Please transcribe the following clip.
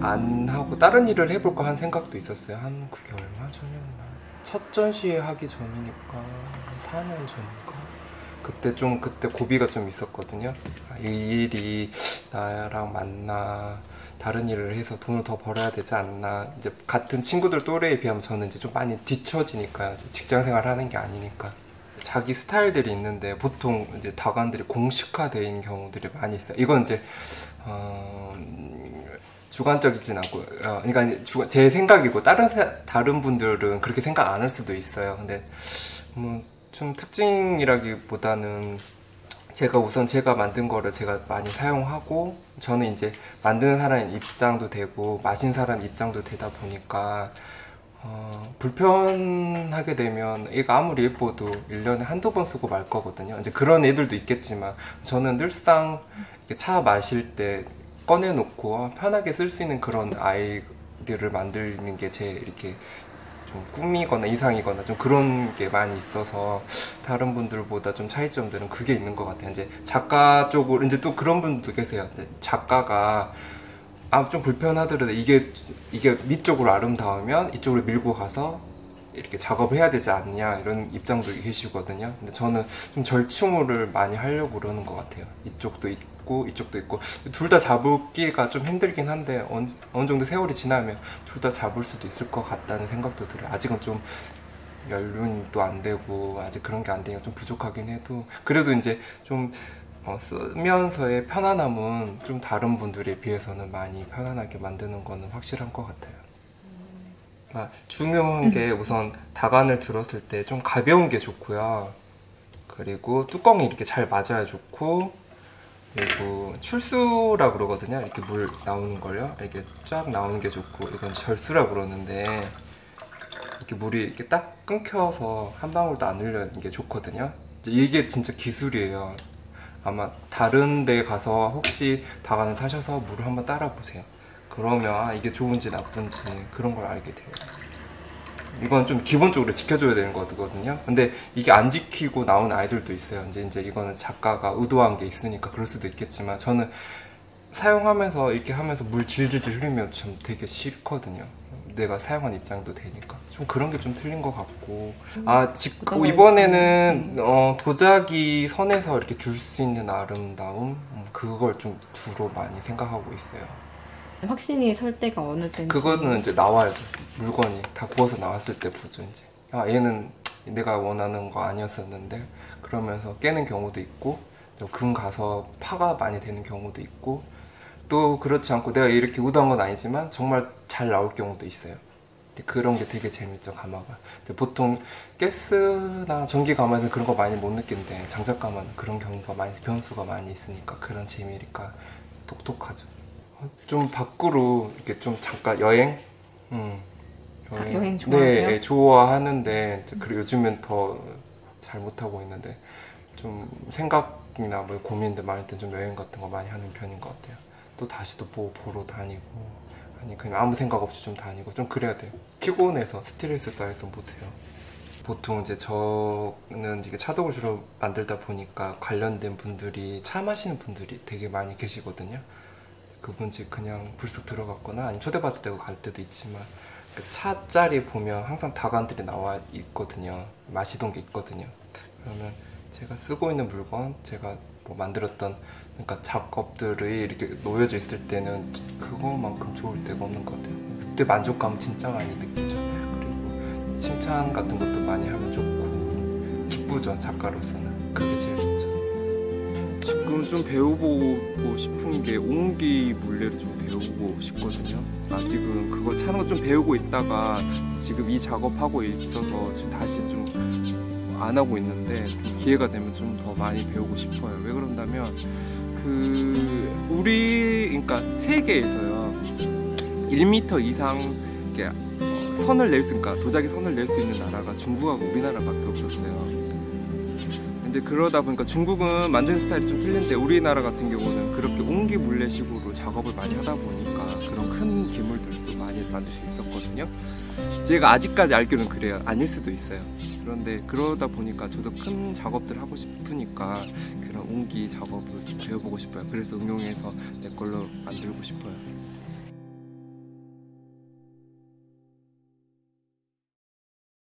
안 하고 다른 일을 해볼까 하는 생각도 있었어요. 한 그게 얼마 전이었나? 첫 전시회 하기 전이니까 한 4년 전인가? 그때 좀 그때 고비가 좀 있었거든요. 아, 이 일이 나랑 맞나? 다른 일을 해서 돈을 더 벌어야 되지 않나? 이제 같은 친구들 또래에 비하면 저는 이제 좀 많이 뒤처지니까요. 이제 직장 생활 하는 게 아니니까. 자기 스타일들이 있는데 보통 이제 다관들이 있는 경우들이 많이 있어요. 이건 이제 어, 주관적이진 않고, 어, 그러니까 주- 제 생각이고 다른 사- 다른 분들은 그렇게 생각 안 할 수도 있어요. 근데 뭐 좀 특징이라기보다는 제가 우선 제가 만든 거를 제가 많이 사용하고 저는 이제 만드는 사람 입장도 되고 마신 사람 입장도 되다 보니까 어, 불편하게 되면 얘가 아무리 예뻐도 1년에 한두 번 쓰고 말 거거든요. 이제 그런 애들도 있겠지만 저는 늘상 차 마실 때 꺼내놓고 편하게 쓸 수 있는 그런 아이들을 만드는 게 제 이렇게 좀 꿈이거나 이상이거나 좀 그런 게 많이 있어서 다른 분들보다 좀 차이점들은 그게 있는 것 같아요. 이제 작가 쪽으로 이제 또 그런 분도 계세요. 작가가 아 좀 불편하더라도 이게 이게 밑쪽으로 아름다우면 이쪽으로 밀고 가서 이렇게 작업을 해야 되지 않냐 이런 입장도 계시거든요. 근데 저는 좀 절충을 많이 하려고 그러는 것 같아요. 이쪽도 있고 이쪽도 있고 둘 다 잡기가 좀 힘들긴 한데 어느, 어느 정도 세월이 지나면 둘 다 잡을 수도 있을 것 같다는 생각도 들어요. 아직은 좀 연륜도 안 되고 아직 그런 게 안 되니까 좀 부족하긴 해도 그래도 이제 좀 어, 쓰면서의 편안함은 좀 다른 분들에 비해서는 많이 편안하게 만드는 거는 확실한 것 같아요. 아, 중요한 게 우선 다간을 들었을 때 좀 가벼운 게 좋고요. 그리고 뚜껑이 이렇게 잘 맞아야 좋고 그리고 출수라 그러거든요. 이렇게 물 나오는 걸요. 이렇게 쫙 나오는 게 좋고 이건 절수라 그러는데 이렇게 물이 이렇게 딱 끊겨서 한 방울도 안 흘러는 게 좋거든요. 이게 진짜 기술이에요. 아마 다른 데 가서 혹시 다간을 타셔서 물을 한번 따라 보세요. 그러면 아, 이게 좋은지 나쁜지 그런 걸 알게 돼요. 이건 좀 기본적으로 지켜줘야 되는 거거든요. 근데 이게 안 지키고 나온 아이들도 있어요. 이제 이제 이거는 작가가 의도한 게 있으니까 그럴 수도 있겠지만 저는 사용하면서 이렇게 하면서 물 질질질 흘리면 참 되게 싫거든요. 내가 사용한 입장도 되니까. 좀 그런 게 좀 틀린 것 같고. 아 직, 거 이번에는 어, 도자기 선에서 이렇게 줄 수 있는 아름다움? 음, 그걸 좀 주로 많이 생각하고 있어요. 확신이 설 때가 어느 때인지. 그거는 이제 나와야죠. 물건이 다 구워서 나왔을 때 보죠 이제. 아 얘는 내가 원하는 거 아니었었는데. 그러면서 깨는 경우도 있고 또금 가서 파가 많이 되는 경우도 있고. 또 그렇지 않고 내가 이렇게 의도한 건 아니지만 정말 잘 나올 경우도 있어요. 그런 게 되게 재밌죠 가마가. 보통 가스나 전기 가마는 그런 거 많이 못 느낀데 장작 가마는 그런 경우가 많이 변수가 많이 있으니까 그런 재미니까 독특하죠. 어, 좀 밖으로 이렇게 좀 잠깐 여행, 음, 아, 여행 좋아하세요? 네, 예, 좋아하는데 그리고 요즘엔 더 잘 못하고 있는데 좀 생각이나 뭐 고민들 많을 때 좀 여행 같은 거 많이 하는 편인 것 같아요. 또 다시 또뭐 보러 다니고 아니 그냥 아무 생각 없이 좀 다니고 좀 그래야 돼요. 피곤해서 스트레스 쌓여서 못해요. 보통 이제 저는 이게 차독을 주로 만들다 보니까 관련된 분들이 차 마시는 분들이 되게 많이 계시거든요. 그분 집 그냥 불쑥 들어갔거나 아니면 초대받을 때고 갈 때도 있지만 그 차자리 보면 항상 다관들이 나와 있거든요. 마시던 게 있거든요. 그러면 제가 쓰고 있는 물건, 제가 뭐 만들었던 그러니까 작업들이 이렇게 놓여져 있을 때는 그거만큼 좋을 때가 없는 것 같아요. 그때 만족감 진짜 많이 느끼죠. 그리고 칭찬 같은 것도 많이 하면 좋고 기쁘죠 작가로서는 그게 제일 좋죠. 지금 좀 배워보고 싶은 게 옹기 물레를 좀 배우고 싶거든요. 아직은 그거 차는 거 좀 배우고 있다가 지금 이 작업하고 있어서 지금 다시 좀 안 하고 있는데 기회가 되면 좀 더 많이 배우고 싶어요. 왜 그런다면 그 우리 그러니까 세계에서요 1m 이상 이렇게 어, 선을 낼 수, 그러니까 도자기 선을 낼 수 있는 나라가 중국하고 우리나라밖에 없었어요. 이제 그러다 보니까 중국은 만드는 스타일이 좀 틀린데 우리나라 같은 경우는 그렇게 옹기물레식으로 작업을 많이 하다 보니까 그런 큰 기물들도 많이 만들 수 있었거든요. 제가 아직까지 알기로는 그래요. 아닐 수도 있어요. 그런데 그러다 보니까 저도 큰 작업들 하고 싶으니까 그런 옹기 작업을 좀 배워보고 싶어요. 그래서 응용해서 내 걸로 만들고 싶어요.